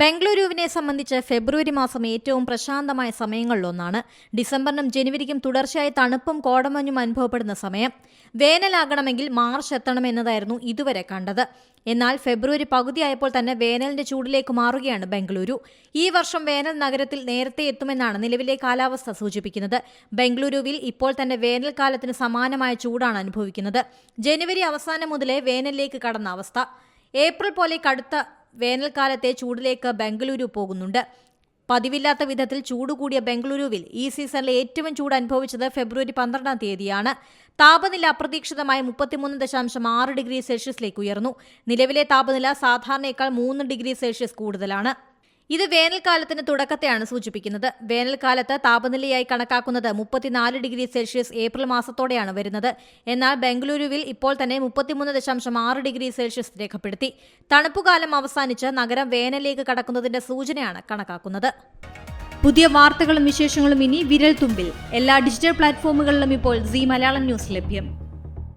ബംഗളൂരുവിനെ സംബന്ധിച്ച് ഫെബ്രുവരി മാസം ഏറ്റവും പ്രശാന്തമായ സമയങ്ങളിലൊന്നാണ്. ഡിസംബറിനും ജനുവരിക്കും തുടർച്ചയായി തണുപ്പും കോടമഞ്ഞും അനുഭവപ്പെടുന്ന സമയം. വേനലാകണമെങ്കിൽ മാർച്ച് എത്തണമെന്നതായിരുന്നു ഇതുവരെ കണ്ടത്. എന്നാൽ ഫെബ്രുവരി പകുതിയായപ്പോൾ തന്നെ വേനലിന്റെ ചൂടിലേക്ക് മാറുകയാണ് ബംഗളൂരു. ഈ വർഷം വേനൽ നഗരത്തിൽ നേരത്തെ എത്തുമെന്നാണ് നിലവിലെ കാലാവസ്ഥ സൂചിപ്പിക്കുന്നത്. ബംഗളൂരുവിൽ ഇപ്പോൾ തന്നെ വേനൽക്കാലത്തിന് സമാനമായ ചൂടാണ് അനുഭവിക്കുന്നത്. ജനുവരി അവസാനം മുതലേ വേനലിലേക്ക് കടന്ന അവസ്ഥ. ഏപ്രിൽ പോലെ കടുത്ത വേനൽക്കാലത്തെ ചൂടിലേക്ക് ബംഗളൂരു പോകുന്നുണ്ട്. പതിവില്ലാത്ത വിധത്തിൽ ചൂട് കൂടിയ ബംഗളൂരുവിൽ ഈ സീസണിലെ ഏറ്റവും ചൂട് അനുഭവിച്ചത് ഫെബ്രുവരി പന്ത്രണ്ടാം തീയതിയാണ്. താപനില അപ്രതീക്ഷിതമായി മുപ്പത്തിമൂന്ന് ദശാംശം ആറ് ഡിഗ്രി സെൽഷ്യസിലേക്ക് ഉയർന്നു. നിലവിലെ താപനില സാധാരണയേക്കാൾ മൂന്ന് ഡിഗ്രി സെൽഷ്യസ് കൂടുതലാണ്. ഇത് വേനൽക്കാലത്തിന് തുടക്കത്തെയാണ് സൂചിപ്പിക്കുന്നത്. വേനൽക്കാലത്ത് താപനിലയായി കണക്കാക്കുന്നത് മുപ്പത്തിനാല് ഡിഗ്രി സെൽഷ്യസ് ഏപ്രിൽ മാസത്തോടെയാണ് വരുന്നത്. എന്നാൽ ബംഗളൂരുവിൽ ഇപ്പോൾ തന്നെ മുപ്പത്തിമൂന്ന് ദശാംശം ആറ് ഡിഗ്രി സെൽഷ്യസ് രേഖപ്പെടുത്തി. തണുപ്പുകാലം അവസാനിച്ച് നഗരം വേനലിലേക്ക് കടക്കുന്നതിന്റെ സൂചനയാണ് കണക്കാക്കുന്നത്. പുതിയ വാർത്തകളും വിശേഷങ്ങളും ഇനി വിരൽ തുമ്പിൽ എല്ലാ ഡിജിറ്റൽ പ്ലാറ്റ്ഫോമുകളിലും ഇപ്പോൾ സി മലയാളം ന്യൂസ് ലഭ്യം.